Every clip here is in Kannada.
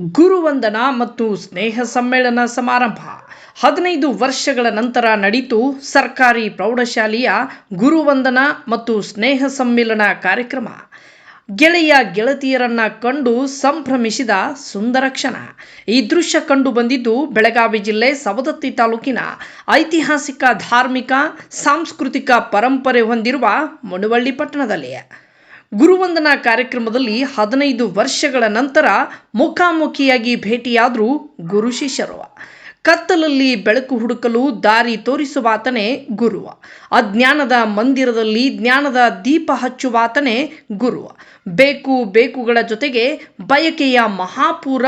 ಗುರುವಂದನ ಮತ್ತು ಸ್ನೇಹ ಸಮ್ಮೇಳನ ಸಮಾರಂಭ. ಹದಿನೈದು ವರ್ಷಗಳ ನಂತರ ನಡೀತು ಸರ್ಕಾರಿ ಪ್ರೌಢಶಾಲೆಯ ಗುರುವಂದನ ಮತ್ತು ಸ್ನೇಹ ಸಮ್ಮೇಳನ ಕಾರ್ಯಕ್ರಮ. ಗೆಳೆಯ ಗೆಳತಿಯರನ್ನ ಕಂಡು ಸಂಭ್ರಮಿಸಿದ ಸುಂದರ ಕ್ಷಣ. ಈ ದೃಶ್ಯ ಕಂಡು ಬಂದಿದ್ದು ಬೆಳಗಾವಿ ಜಿಲ್ಲೆ ಸವದತ್ತಿ ತಾಲೂಕಿನ ಐತಿಹಾಸಿಕ, ಧಾರ್ಮಿಕ, ಸಾಂಸ್ಕೃತಿಕ ಪರಂಪರೆ ಹೊಂದಿರುವ ಮುನವಳ್ಳಿ ಪಟ್ಟಣದಲ್ಲಿ ಗುರುವಂದನಾ ಕಾರ್ಯಕ್ರಮದಲ್ಲಿ ಹದಿನೈದು ವರ್ಷಗಳ ನಂತರ ಮುಖಾಮುಖಿಯಾಗಿ ಭೇಟಿಯಾದರು ಗುರು ಶಿಷ್ಯರುವ ಕತ್ತಲಲ್ಲಿ ಬೆಳಕು ಹುಡುಕಲು ದಾರಿ ತೋರಿಸುವಾತನೇ ಗುರುವ ಅಜ್ಞಾನದ ಮಂದಿರದಲ್ಲಿ ಜ್ಞಾನದ ದೀಪ ಹಚ್ಚುವಾತನೇ ಗುರುವ ಬೇಕು ಬೇಕುಗಳ ಜೊತೆಗೆ ಬಯಕೆಯ ಮಹಾಪೂರ,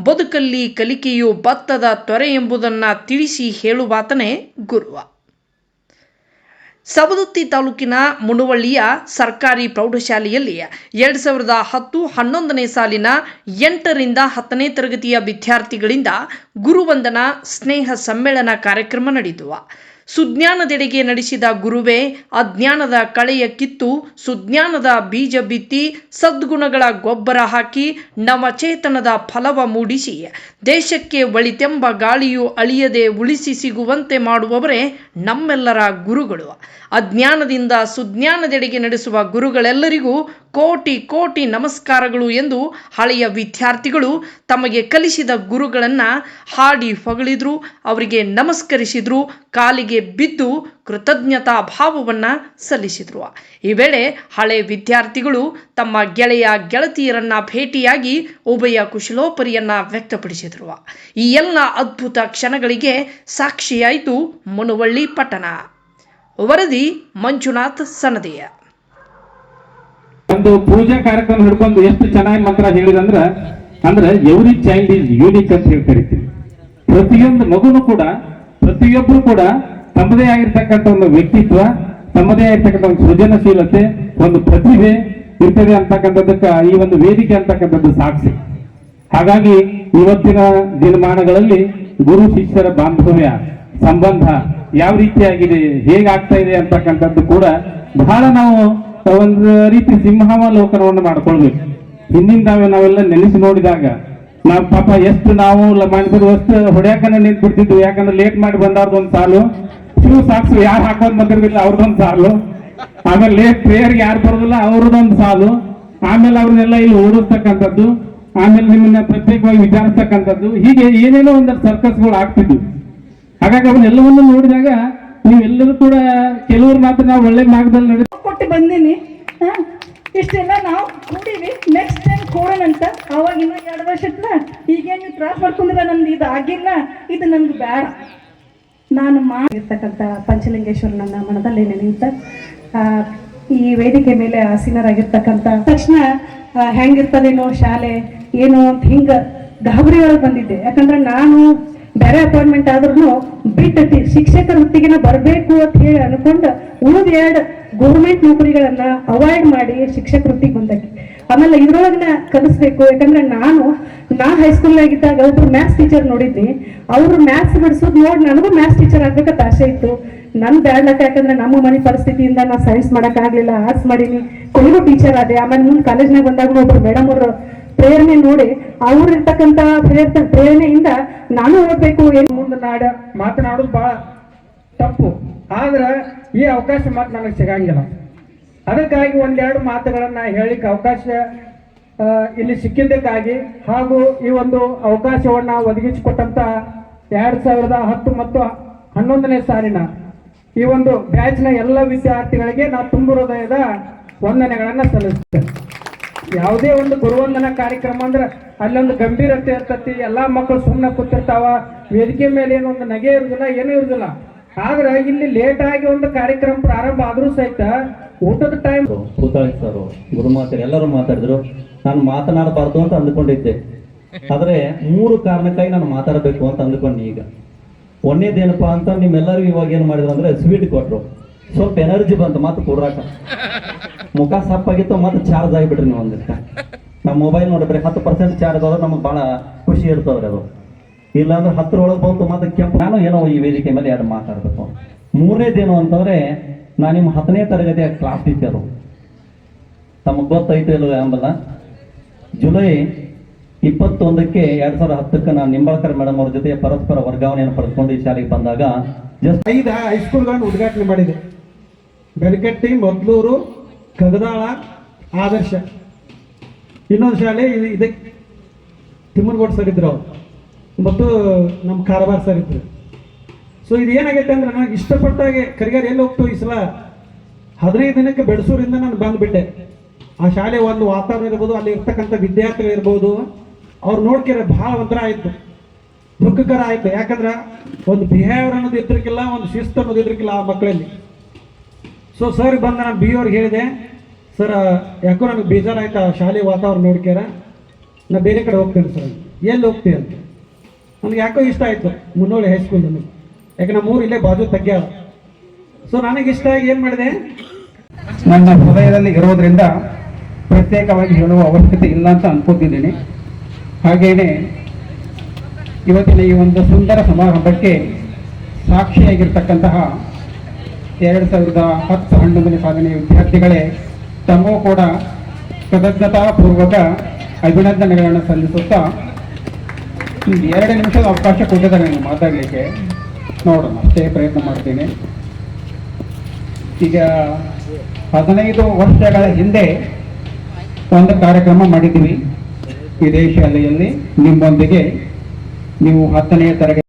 ಬದುಕಲ್ಲಿ ಕಲಿಕೆಯು ಭತ್ತದ ತೊರೆ ಎಂಬುದನ್ನು ತಿಳಿಸಿ ಹೇಳುವಾತನೇ ಗುರು. ಸವದತ್ತಿ ತಾಲೂಕಿನ ಮುನುವಳ್ಳಿಯ ಸರ್ಕಾರಿ ಪ್ರೌಢಶಾಲೆಯಲ್ಲಿ ಎರಡು ಸಾವಿರದ ಹತ್ತು ಹನ್ನೊಂದನೇ ಸಾಲಿನ ಎಂಟರಿಂದ ಹತ್ತನೇ ತರಗತಿಯ ವಿದ್ಯಾರ್ಥಿಗಳಿಂದ ಗುರುವಂದನ ಸ್ನೇಹ ಸಮ್ಮೇಳನ ಕಾರ್ಯಕ್ರಮ ನಡೆಯಿತು. ಸುಜ್ಞಾನದೆಡೆಗೆ ನಡೆಸಿದ ಗುರುವೇ, ಅಜ್ಞಾನದ ಕಳೆಯ ಕಿತ್ತು, ಸುಜ್ಞಾನದ ಬೀಜ ಬಿತ್ತಿ, ಸದ್ಗುಣಗಳ ಗೊಬ್ಬರ ಹಾಕಿ, ನವಚೇತನದ ಫಲವ ಮೂಡಿಸಿ, ದೇಶಕ್ಕೆ ಒಳಿತೆಂಬ ಗಾಳಿಯು ಅಳಿಯದೆ ಉಳಿಸಿ ಸಿಗುವಂತೆ ಮಾಡುವವರೇ ನಮ್ಮೆಲ್ಲರ ಗುರುಗಳು. ಅಜ್ಞಾನದಿಂದ ಸುಜ್ಞಾನದೆಡೆಗೆ ನಡೆಸುವ ಗುರುಗಳೆಲ್ಲರಿಗೂ ಕೋಟಿ ಕೋಟಿ ನಮಸ್ಕಾರಗಳು ಎಂದು ಹಳೆಯ ವಿದ್ಯಾರ್ಥಿಗಳು ತಮಗೆ ಕಲಿಸಿದ ಗುರುಗಳನ್ನು ಹಾಡಿ ಹೊಗಳಿದ್ರು, ಅವರಿಗೆ ನಮಸ್ಕರಿಸಿದ್ರು, ಕಾಲಿಗೆ ಬಿದ್ದು ಕೃತಜ್ಞತಾ ಭಾವವನ್ನು ಸಲ್ಲಿಸಿದರು. ಈ ವೇಳೆ ಹಳೆ ವಿದ್ಯಾರ್ಥಿಗಳು ತಮ್ಮ ಗೆಳೆಯ ಗೆಳತಿಯರನ್ನ ಭೇಟಿಯಾಗಿ ಉಭಯ ಕುಶಲೋಪರಿಯನ್ನ ವ್ಯಕ್ತಪಡಿಸಿದ್ರು. ಈ ಎಲ್ಲ ಅದ್ಭುತ ಕ್ಷಣಗಳಿಗೆ ಸಾಕ್ಷಿಯಾಯಿತು ಮುನವಳ್ಳಿ ಪಟ್ಟಣ. ವರದಿ ಮಂಜುನಾಥ್ ಸನದೆಯ ಒಂದು ಪೂಜಾ ಕಾರ್ಯಕ್ರಮ ಹಿಡ್ಕೊಂಡು ಎಷ್ಟು ಚೆನ್ನಾಗಿ ಮಂತ್ರ ಹೇಳಿದಂದ್ರೆ, ಅಂದ್ರೆ ಎವ್ರಿ ಚೈಲ್ಡ್ ಇಸ್ ಯೂನಿಕ್ ಅಂತ ಹೇಳಿ ಕರಿತೀವಿ ಪ್ರತಿಯೊಂದು ಮಗುನು ಕೂಡ ಪ್ರತಿಯೊಬ್ಬರು ಕೂಡ ತಮ್ಮದೇ ಆಗಿರ್ತಕ್ಕಂಥ ಒಂದು ವ್ಯಕ್ತಿತ್ವ, ತಮ್ಮದೇ ಆಗಿರ್ತಕ್ಕಂಥ ಒಂದು ಸೃಜನಶೀಲತೆ, ಒಂದು ಪ್ರತಿಭೆ ಇರ್ತದೆ ಅಂತಕ್ಕಂಥದ್ದಕ್ಕ, ಈ ಒಂದು ವೇದಿಕೆ ಅಂತಕ್ಕಂಥದ್ದು ಸಾಕ್ಷಿ ಹಾಗಾಗಿ ಇವತ್ತಿನ ದಿನಮಾನಗಳಲ್ಲಿ ಗುರು, ಶಿಷ್ಯರ ಬಾಂಧವ್ಯ, ಸಂಬಂಧ ಯಾವ ರೀತಿಯಾಗಿದೆ, ಹೇಗಾಗ್ತಾ ಇದೆ ಅಂತಕ್ಕಂಥದ್ದು ಕೂಡ ಬಹಳ ನಾವು ಒಂದು ರೀತಿ ಸಿಂಹಾವಲೋಕನವನ್ನು ಮಾಡ್ಕೊಳ್ಬೇಕು. ಹಿಂದಿನ ತಾವೇ ನಾವೆಲ್ಲ ನೆನೆಸಿ ನೋಡಿದಾಗ, ನಾವು ಪಾಪ ಎಷ್ಟು ನಾವು ಮಾಡಿದ್ರು ಅಷ್ಟು ಹೊಡ್ಯಾಕನ ನಿಂತ್ಬಿಡ್ತಿದ್ವಿ. ಯಾಕಂದ್ರೆ ಲೇಟ್ ಮಾಡಿ ಬಂದವ್ರದ್ದು ಒಂದು ಸಾಲು. ಶೂ ಸಾಕ್ಸ್ ಯಾರು ಹಾಕೊಂಡ್ ಬಂದಿರ್ಲಿಲ್ಲ ಅವ್ರದೊಂದು ಸಾಲು. ಆಮೇಲೆ ಲೇಟ್ ಪ್ರೇಯರ್ ಯಾರು ಬರೋದಿಲ್ಲ ಅವ್ರದೊಂದು ಸಾಲು. ಆಮೇಲೆ ಅವ್ರನ್ನೆಲ್ಲ ಇಲ್ಲಿ ಓಡಿಸ್ತಕ್ಕಂಥದ್ದು, ಆಮೇಲೆ ನಿಮ್ಮನ್ನ ಪ್ರತ್ಯೇಕವಾಗಿ ವಿಚಾರಿಸ್ತಕ್ಕಂಥದ್ದು. ಹೀಗೆ ಏನೇನೋ ಒಂದು ಸರ್ಕಸ್ಗಳು ಆಗ್ತಿದ್ವು. ಹಾಗಾಗಿ ಅವನ್ನೆಲ್ಲವನ್ನು ನೋಡಿದಾಗ ನೀವೆಲ್ಲರೂ ಕೂಡ ಕೆಲವರು ಮಾತ್ರ ನಾವು ಒಳ್ಳೆ ಮಾರ್ಗದಲ್ಲಿ ನಡೆ ಕೊಟ್ಟು ಬಂದೀನಿ. ಇಷ್ಟೆಲ್ಲ ನಾವು ಕೂಡಿವಿ. ನೆಕ್ಸ್ಟ್ ಟೈಮ್ ಕೊಡೋಣಂತ ಅವಾಗ ಇನ್ನೂ ಎರಡು ವರ್ಷದ ಈಗೇನು ನೀವು ತ್ರಾಸ ಮಾಡ್ಕೊಂಡಿಲ್ಲ ನಮ್ದು ಇದು ಆಗಿಲ್ಲ ಇದು ನಮ್ಗೆ ಬೇಡ. ನಾನು ಮಾಡಿರ್ತಕ್ಕಂಥ ಪಂಚಲಿಂಗೇಶ್ವರ ನನ್ನ ಮನದಲ್ಲಿ ನೆನೆಯುತ್ತ ಈ ವೇದಿಕೆ ಮೇಲೆ ಆಸೀನರಾಗಿರ್ತಕ್ಕಂಥ ತಕ್ಷಣ ಹೆಂಗಿರ್ತದೇನೋ ಶಾಲೆ, ಏನು ಅಂತ ಹಿಂಗೆ ಗಾಬರಿ ಒಳಗೆ ಬಂದಿದ್ದೆ. ಯಾಕಂದ್ರೆ ನಾನು ಬೇರೆ ಅಪಾಯಿಂಟ್ಮೆಂಟ್ ಆದ್ರೂ ಬಿಟ್ಟು ಶಿಕ್ಷಕರ ವೃತ್ತಿಗೆನ ಬರಬೇಕು ಅಂತ ಹೇಳಿ ಅನ್ಕೊಂಡು ಉಳಿದ ಎರಡು ಗೌರ್ಮೆಂಟ್ ನೌಕರಿಗಳನ್ನ ಅವಾಯ್ಡ್ ಮಾಡಿ ಶಿಕ್ಷಕ ವೃತ್ತಿಗೆ ಬಂದಕ್ಕೆ ಆಮೇಲೆ ಇದ್ರೊಳಗನ ಕಲಿಸ್ಬೇಕು. ಯಾಕಂದ್ರೆ ನಾನು ನಾ ಹೈಸ್ಕೂಲ್ನಾಗಿದ್ದಾಗ ಒಬ್ರು ಮ್ಯಾಥ್ಸ್ ಟೀಚರ್ ನೋಡಿದ್ನಿ. ಅವ್ರು ಮ್ಯಾಥ್ಸ್ ಬಿಡಿಸೋದು ನೋಡಿ ನನಗೂ ಮ್ಯಾಥ್ಸ್ ಟೀಚರ್ ಆಗ್ಬೇಕಂತ ಆಸೆ ಇತ್ತು. ನನ್ ಬ್ಯಾಡ್ಲಕ್ಕ ಯಾಕಂದ್ರೆ ನಮ್ಮ ಮನೆ ಪರಿಸ್ಥಿತಿಯಿಂದ ನಾ ಸೈನ್ಸ್ ಮಾಡಕ್ ಆಗ್ಲಿಲ್ಲ ಆರ್ಟ್ಸ್ ಮಾಡೀನಿ. ಕೊನೆಗೂ ಟೀಚರ್ ಆದೆ. ಆಮೇಲೆ ಮುಂದೆ ಕಾಲೇಜ್ನಾಗ ಬಂದಾಗ ಒಬ್ರು ಮೇಡಮ್ ಅವರು ಪ್ರೇರಣೆ ನೋಡಿ, ಅವ್ರು ಪ್ರೇರಣೆ ಪ್ರೇರ ಪ್ರೇರಣೆಯಿಂದ ನಾನು ಓದಬೇಕು. ಏನು ಮುಂದೆ ನಾಡ ಮಾತನಾಡೋದು ಬಹಳ ತಪ್ಪು. ಆದ್ರೆ ಈ ಅವಕಾಶ ಮಾತು ನನಗೆ ಸಿಗಂಗಿಲ್ಲ. ಅದಕ್ಕಾಗಿ ಒಂದೆರಡು ಮಾತುಗಳನ್ನ ಹೇಳಲಿಕ್ಕೆ ಅವಕಾಶ ಇಲ್ಲಿ ಸಿಕ್ಕಿದ್ದಕ್ಕಾಗಿ ಹಾಗೂ ಈ ಒಂದು ಅವಕಾಶವನ್ನ ಒದಗಿಸಿಕೊಟ್ಟಂತ ಎರಡು ಸಾವಿರದ ಹತ್ತು ಮತ್ತು ಹನ್ನೊಂದನೇ ಸಾಲಿನ ಈ ಒಂದು ಬ್ಯಾಚ್ನ ಎಲ್ಲ ವಿದ್ಯಾರ್ಥಿಗಳಿಗೆ ನಾವು ತುಂಬು ಹೃದಯದ ವಂದನೆಗಳನ್ನು ಸಲ್ಲಿಸ್ತೇನೆ. ಯಾವುದೇ ಒಂದು ಗುರುವಂದನ ಕಾರ್ಯಕ್ರಮ ಅಂದ್ರೆ ಅಲ್ಲೊಂದು ಗಂಭೀರತೆ ಇರ್ತತಿ, ಎಲ್ಲ ಮಕ್ಕಳು ಸುಮ್ಮನೆ ಕೂತಿರ್ತಾವ, ವೇದಿಕೆ ಮೇಲೆ ಏನೊಂದು ನಗೆ ಇರುದಿಲ್ಲ, ಏನೂ ಇರುದಿಲ್ಲ. ಆದ್ರೆ ಇಲ್ಲಿ ಲೇಟ್ ಆಗಿ ಒಂದು ಕಾರ್ಯಕ್ರಮ ಪ್ರಾರಂಭ ಆದ್ರೂ ಸಹಿತ ಊಟದ ಟೈಮ್ ಎಲ್ಲರೂ ಮಾತಾಡಿದ್ರು. ನಾನು ಮಾತನಾಡಬಾರ್ದು ಅಂತ ಅಂದ್ಕೊಂಡಿದ್ದೆ. ಆದರೆ ಮೂರು ಕಾರಣಕ್ಕಾಗಿ ನಾನು ಮಾತಾಡಬೇಕು ಅಂತ ಅಂದ್ಕೊಂಡೆ ಈಗ. ಒಂದೇದೇನಪ್ಪ ಅಂತ ನಿಮ್ಮೆಲ್ಲರೂ ಇವಾಗ ಏನು ಮಾಡಿದ್ರು ಅಂದ್ರೆ ಸ್ವೀಟ್ ಕೊಟ್ರು. ಸ್ವಲ್ಪ ಎನರ್ಜಿ ಬಂತು ಮತ್ತೆ ಕೊಡ್ರಾಕ. ಮುಖ ಸಪ್ಪಾಗಿತ್ತು ಮತ್ತೆ ಚಾರ್ಜ್ ಆಗಿಬಿಟ್ರಿ ನೀವು ಒಂದಿಷ್ಟ ನಮ್ಮ ಮೊಬೈಲ್ ನೋಡಿದ್ರೆ ಹತ್ತು ಪರ್ಸೆಂಟ್ ಚಾರ್ಜ್ ಆದ್ರೆ ನಮಗೆ ಭಾಳ ಖುಷಿ ಇರ್ತದ್ರಿ ಅದು. ಇಲ್ಲಾಂದ್ರೆ ಹತ್ತರೊಳಗೆ ಬಂತು ಮತ್ತೆ ಕೆಂಪು. ನಾನು ಏನೋ ಈ ವೇದಿಕೆ ಮೇಲೆ ಯಾರು ಮಾತಾಡಬೇಕು. ಮೂರನೇದೇನು ಅಂತಂದ್ರೆ ನಾನು ನಿಮ್ಮ ಹತ್ತನೇ ತರಗತಿಯ ಕ್ಲಾಸ್ ಟೀಚರು ತಮಗೆ ಗೊತ್ತೈತೆ ಇಲ್ವ ಅಂಬಲ್ಲ? ಜುಲೈ ಇಪ್ಪತ್ತೊಂದಕ್ಕೆ ಎರಡ್ ಸಾವಿರದ ಹತ್ತಕ್ಕೆ ನಾನು ನಿಂಬಾಳ್ಕರ್ ಮೇಡಮ್ ಅವ್ರ ಜೊತೆ ಪರಸ್ಪರ ವರ್ಗಾವಣೆಯನ್ನು ಪಡೆದುಕೊಂಡು ಈ ಶಾಲೆಗೆ ಬಂದಾಗ ಜಸ್ಟ್ ಐದು ಹೈಸ್ಕೂಲ್ಗಳನ್ನು ಉದ್ಘಾಟನೆ ಮಾಡಿದೆ. ಬೆಳಕಟ್ಟಿ, ಮೊದ್ಲೂರು, ಕಗದಾಳ, ಆದರ್ಶ. ಇನ್ನೊಂದು ಶಾಲೆ, ಇದು- ಇದಕ್ಕೆ ತಿಮ್ಮನಗೋಡ್ ಸರ್ ಇದ್ರು ಅವರು. ಮತ್ತು ನಮ್ಮ ಕಾರವಾರ ಸರ್ ಇದ್ರು. ಸೊ ಇದು ಏನಾಗೈತೆ ಅಂದ್ರೆ ನನಗೆ ಇಷ್ಟಪಟ್ಟಾಗೆ ಕರಿಗಾರ ಎಲ್ಲಿ ಹೋಗ್ತು ಈ ಸಲ. ಹದಿನೈದು ದಿನಕ್ಕೆ ಬೆಳಸೂರಿಂದ ನಾನು ಬಂದುಬಿಟ್ಟೆ. ಆ ಶಾಲೆ ಒಂದು ವಾತಾವರಣ ಇರ್ಬೋದು, ಅಲ್ಲಿ ಇರ್ತಕ್ಕಂಥ ವಿದ್ಯಾರ್ಥಿಗಳು ಇರ್ಬೋದು. ಅವ್ರು ನೋಡ್ಕೆರೆ ಭಾಳ ಒಂಥರ ಆಯಿತು. ದುಃಖಕರ ಆಯಿತು. ಯಾಕಂದ್ರೆ ಒಂದು ಬಿಹೇವಿಯರ್ ಅನ್ನೋದು ಇದ್ರಿಕಿಲ್ಲ ಒಂದು ಶಿಸ್ತು ಅನ್ನೋದು ಇದ್ರಿಕಿಲ್ಲ ಆ ಮಕ್ಕಳಲ್ಲಿ. ಸೊ ಸರ್ ಬಂದ ನಾನು ಬಿ ಅವ್ರಿಗೆ ಹೇಳಿದೆ ಸರ್ ಯಾಕೋ ನನಗೆ ಬೇಜಾರಾಯ್ತು ಆ ಶಾಲೆ ವಾತಾವರಣ ನೋಡ್ಕ್ಯಾರ? ನಾನು ಬೇರೆ ಕಡೆ ಹೋಗ್ತೇನೆ ಸರ್ ಎಲ್ಲಿ ಹೋಗ್ತೀನಿ ಅಂತ? ನನಗೆ ಯಾಕೋ ಇಷ್ಟ ಆಯಿತು, ಮುನ್ನೋಳಿ ಹೈಸ್ಕೂಲ್ ನನಗೆ ಯಾಕೆ ನಮ್ಮ ಊರು ಇಲ್ಲೇ ಬಾಜು ತಗ್ಗ್ಯಾರ ಸೊ ನನಗೆ ಇಷ್ಟ ಆಗಿ ಏನು ಮಾಡಿದೆ? ನನ್ನ ಹೃದಯದಲ್ಲಿ ಇರೋದ್ರಿಂದ ಪ್ರತ್ಯೇಕವಾಗಿ ಹೇಳುವ ಅವಶ್ಯಕತೆ ಇಲ್ಲ ಅಂತ ಅನ್ಕೋತಿದ್ದೀನಿ. ಹಾಗೇನೆ ಇವತ್ತಿನ ಈ ಒಂದು ಸುಂದರ ಸಮಾರಂಭಕ್ಕೆ ಸಾಕ್ಷಿಯಾಗಿರ್ತಕ್ಕಂತಹ ಎರಡು ಸಾವಿರದ ಹತ್ತು ಹನ್ನೊಂದನೇ ಸಾಧನೆಯ ವಿದ್ಯಾರ್ಥಿಗಳೇ ತಮಗೂ ಕೂಡ ಕೃತಜ್ಞತಾಪೂರ್ವಕ ಅಭಿನಂದನೆಗಳನ್ನು ಸಲ್ಲಿಸುತ್ತಾ ಎರಡು ನಿಮಿಷದ ಅವಕಾಶ ಕೊಟ್ಟಿದ್ದಾರೆ ನಾನು ಮಾತಾಡಲಿಕ್ಕೆ. ನೋಡೋಣ, ಅಷ್ಟೇ ಪ್ರಯತ್ನ ಮಾಡ್ತೀನಿ. ಈಗ ಹದಿನೈದು ವರ್ಷಗಳ ಹಿಂದೆ ಒಂದು ಕಾರ್ಯಕ್ರಮ ಮಾಡಿದ್ದೀವಿ. ಇದೇ ಶಾಲೆಯಲ್ಲಿ ನಿಮ್ಮೊಂದಿಗೆ ನೀವು ಹತ್ತನೆಯ ತರಗತಿ